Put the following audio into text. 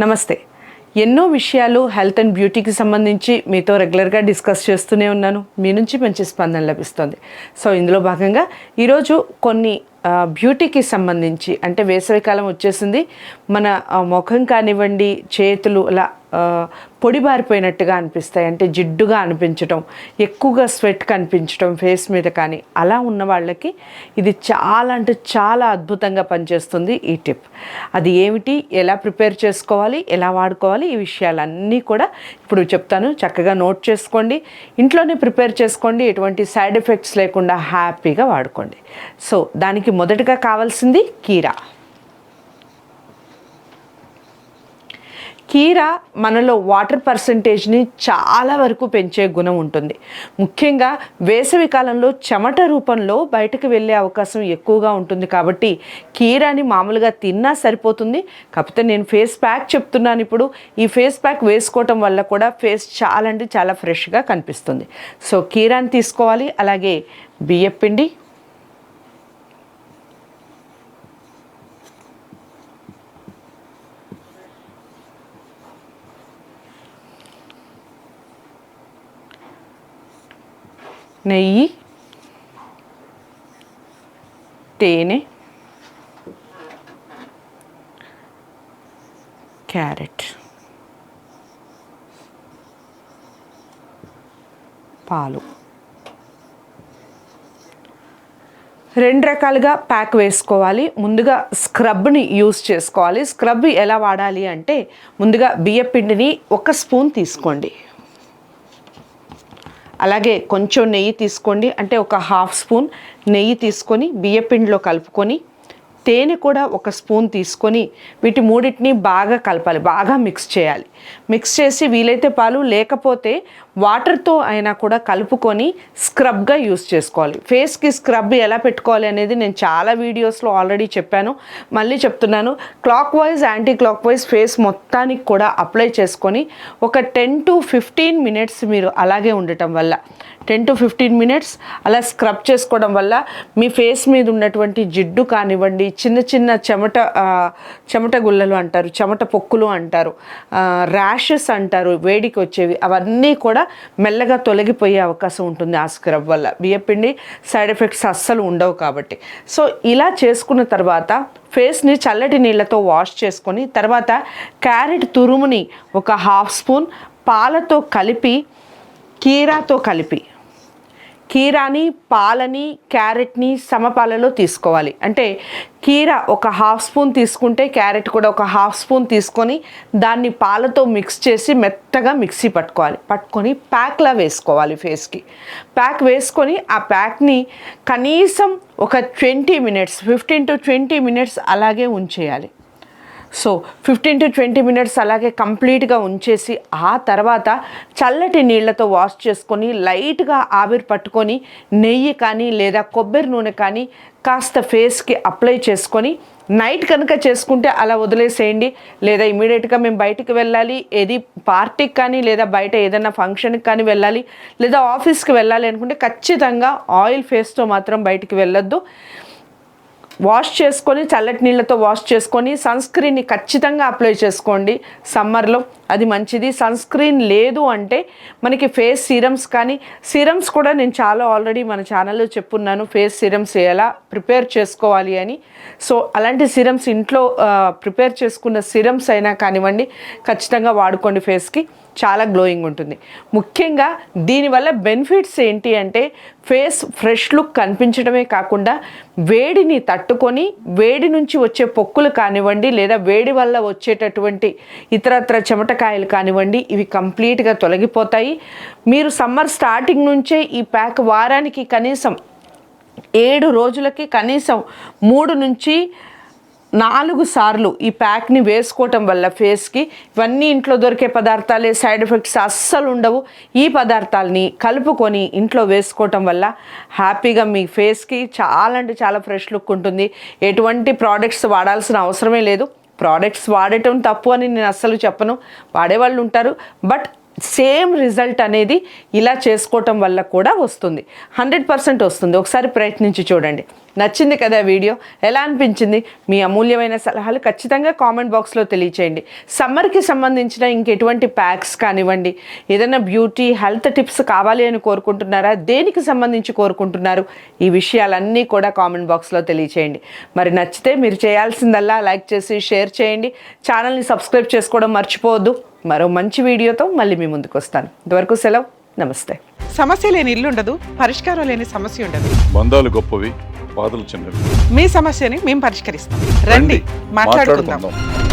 నమస్తే. ఎన్నో విషయాలు హెల్త్ అండ్ బ్యూటీకి సంబంధించి మీతో రెగ్యులర్గా డిస్కస్ చేస్తూనే ఉన్నాను. మీ నుంచి మంచి స్పందన లభిస్తుంది. సో ఇందులో భాగంగా ఈరోజు కొన్ని బ్యూటీకి సంబంధించి అంటే వేసవికాలం వచ్చేసింది మన ముఖం కానివ్వండి చేతులు అలా పొడిబారిపోయినట్టుగా అనిపిస్తాయి. అంటే జిడ్డుగా అనిపించటం ఎక్కువగా స్వెట్ కనిపించడం ఫేస్ మీద కానీ అలా ఉన్న వాళ్ళకి ఇది చాలా అంటే చాలా అద్భుతంగా పనిచేస్తుంది ఈ టిప్. అది ఏమిటి ఎలా ప్రిపేర్ చేసుకోవాలి ఎలా వాడుకోవాలి ఈ విషయాలన్నీ కూడా ఇప్పుడు చెప్తాను. చక్కగా నోట్ చేసుకోండి. ఇంట్లోనే ప్రిపేర్ చేసుకోండి. ఎటువంటి సైడ్ ఎఫెక్ట్స్ లేకుండా హ్యాపీగా వాడుకోండి. సో దానికి మొదటగా కావాల్సింది కీర. కీర మనలో వాటర్ పర్సంటేజ్ని చాలా వరకు పెంచే గుణం ఉంటుంది. ముఖ్యంగా వేసవి కాలంలో చెమట రూపంలో బయటకు వెళ్ళే అవకాశం ఎక్కువగా ఉంటుంది కాబట్టి కీరాని మామూలుగా తిన్నా సరిపోతుంది. కాకపోతే నేను ఫేస్ ప్యాక్ చెప్తున్నాను ఇప్పుడు. ఈ ఫేస్ ప్యాక్ వేసుకోవటం వల్ల కూడా ఫేస్ చాలా అంటే చాలా ఫ్రెష్గా కనిపిస్తుంది. సో కీరాని తీసుకోవాలి. అలాగే బియ్యపిండి నెయ్యి తేనె క్యారెట్ పాలు. రెండు రకాలుగా ప్యాక్ వేసుకోవాలి. ముందుగా స్క్రబ్ని యూస్ చేసుకోవాలి. స్క్రబ్ ఎలా వాడాలి అంటే ముందుగా బియ్యపిండిని ఒక స్పూన్ తీసుకోండి. అలాగే కొంచెం నెయ్యి తీసుకోండి. అంటే ఒక హాఫ్ స్పూన్ నెయ్యి తీసుకొని బియ్యపిండిలో కలుపుకొని తేనె కూడా ఒక స్పూన్ తీసుకొని వీటి మూడింటిని బాగా కలపాలి బాగా మిక్స్ చేయాలి. మిక్స్ చేసి వీలైతే పాలు లేకపోతే వాటర్తో అయినా కూడా కలుపుకొని స్క్రబ్గా యూస్ చేసుకోవాలి. ఫేస్కి స్క్రబ్ ఎలా పెట్టుకోవాలి అనేది నేను చాలా వీడియోస్లో ఆల్రెడీ చెప్పాను. మళ్ళీ చెప్తున్నాను. Clock wise anti clock wise face మొత్తానికి కూడా అప్లై చేసుకొని ఒక టెన్ టు ఫిఫ్టీన్ మినిట్స్ మీరు అలాగే ఉండటం వల్ల టెన్ టు ఫిఫ్టీన్ మినిట్స్ అలా స్క్రబ్ చేసుకోవడం వల్ల మీ ఫేస్ మీద ఉన్నటువంటి జిడ్డు కానివ్వండి చిన్న చిన్న చెమట చెమట గుల్లలు అంటారు చెమట పొక్కులు అంటారు ర్యాషెస్ అంటారు వేడికి వచ్చేవి అవన్నీ కూడా మెల్లగా తొలగిపోయే అవకాశం ఉంటుంది ఆ స్క్రబ్ వల్ల. బియ్యపిండి సైడ్ ఎఫెక్ట్స్ అస్సలు ఉండవు కాబట్టి. సో ఇలా చేసుకున్న తర్వాత ఫేస్ని చల్లటి నీళ్ళతో వాష్ చేసుకొని తర్వాత క్యారెట్ తురుముని ఒక హాఫ్ స్పూన్ పాలతో కలిపి కీరాతో కలిపి కీరాని పాలని క్యారెట్ని సమపాలలో తీసుకోవాలి. అంటే కీర ఒక హాఫ్ స్పూన్ తీసుకుంటే క్యారెట్ కూడా ఒక హాఫ్ స్పూన్ తీసుకొని దాన్ని పాలతో మిక్స్ చేసి మెత్తగా మిక్సీ పట్టుకోవాలి. పట్టుకొని ప్యాక్లా వేసుకోవాలి ఫేస్కి. ప్యాక్ వేసుకొని ఆ ప్యాక్ని కనీసం ఒక twenty minutes fifteen to twenty minutes అలాగే ఉంచేయాలి. So fifteen to twenty minutes అలాగే కంప్లీట్గా ఉంచేసి ఆ తర్వాత చల్లటి నీళ్ళతో వాష్ చేసుకొని లైట్గా ఆవిరి పట్టుకొని నెయ్యి కానీ లేదా కొబ్బరి నూనె కానీ కాస్త ఫేస్కి అప్లై చేసుకొని నైట్ కనుక చేసుకుంటే అలా వదిలేసేయండి. లేదా ఇమీడియట్గా మేము బయటకు వెళ్ళాలి ఏది పార్టీకి కానీ లేదా బయట ఏదైనా ఫంక్షన్కి కానీ వెళ్ళాలి లేదా ఆఫీస్కి వెళ్ళాలి అనుకుంటే ఖచ్చితంగా ఆయిల్ ఫేస్తో మాత్రం బయటికి వెళ్ళొద్దు. వాష్ చేసుకొని చల్లటి నీళ్ళతో వాష్ చేసుకొని సన్ స్క్రీన్ని ఖచ్చితంగా అప్లై చేసుకోండి సమ్మర్లో. అది మంచిది. సన్ స్క్రీన్ లేదు అంటే మనకి ఫేస్ సీరమ్స్ కానీ సీరమ్స్ కూడా నేను చాలా ఆల్రెడీ మన ఛానల్లో చెప్పున్నాను. ఫేస్ సీరమ్స్ ఎలా ప్రిపేర్ చేసుకోవాలి అని. సో అలాంటి సీరమ్స్ ఇంట్లో ప్రిపేర్ చేసుకున్న సీరమ్స్ అయినా కానివ్వండి ఖచ్చితంగా వాడుకోండి ఫేస్కి. చాలా గ్లోయింగ్ ఉంటుంది. ముఖ్యంగా దీనివల్ల బెనిఫిట్స్ ఏంటి అంటే ఫేస్ ఫ్రెష్ లుక్ కనిపించడమే కాకుండా వేడిని తట్టుకొని వేడి నుంచి వచ్చే పొక్కులు కానివ్వండి లేదా వేడి వల్ల వచ్చేటటువంటి ఇతరత్ర చెమటకాయలు కానివ్వండి ఇవి కంప్లీట్గా తొలగిపోతాయి. మీరు సమ్మర్ స్టార్టింగ్ నుంచే ఈ ప్యాక్ వారానికి కనీసం ఏడు రోజులకి కనీసం మూడు నుంచి నాలుగు సార్లు ఈ ప్యాక్ని వేసుకోవటం వల్ల ఫేస్కి ఇవన్నీ ఇంట్లో దొరికే పదార్థాలే సైడ్ ఎఫెక్ట్స్ అస్సలు ఉండవు. ఈ పదార్థాలని కలుపుకొని ఇంట్లో వేసుకోవటం వల్ల హ్యాపీగా మీ ఫేస్కి చాలా అంటే చాలా ఫ్రెష్ లుక్ ఉంటుంది. ఎటువంటి ప్రోడక్ట్స్ వాడాల్సిన అవసరమే లేదు. ప్రోడక్ట్స్ వాడటం తప్పు అని నేను అస్సలు చెప్పను. వాడేవాళ్ళు ఉంటారు. బట్ సేమ్ రిజల్ట్ అనేది ఇలా చేసుకోవటం వల్ల కూడా వస్తుంది. హండ్రెడ్ పర్సెంట్ వస్తుంది. ఒకసారి ప్రయత్నించి చూడండి. నచ్చింది కదా వీడియో? ఎలా అనిపించింది? మీ అమూల్యమైన సలహాలు ఖచ్చితంగా కామెంట్ బాక్స్లో తెలియచేయండి. సమ్మర్కి సంబంధించిన ఇంకెటువంటి ప్యాక్స్ కానివ్వండి ఏదైనా బ్యూటీ హెల్త్ టిప్స్ కావాలి అని కోరుకుంటున్నారా? దేనికి సంబంధించి కోరుకుంటున్నారు? ఈ విషయాలన్నీ కూడా కామెంట్ బాక్స్లో తెలియచేయండి. మరి నచ్చితే మీరు చేయాల్సిందల్లా లైక్ చేసి షేర్ చేయండి. ఛానల్ని సబ్స్క్రైబ్ చేసుకోవడం మర్చిపోవద్దు. మరో మంచి వీడియోతో మళ్ళీ మీ ముందుకు వస్తాను. ఇంతవరకు సెలవు. నమస్తే. సమస్య లేని ఇల్లు ఉండదు పరిష్కారం లేని సమస్య ఉండదు. బంధాలు గొప్పవి బాధలు చిన్నవి. మీ సమస్యని మేము పరిష్కరిస్తాం. రండి మాట్లాడుకుందాం. మాట్లాడుకుందాం.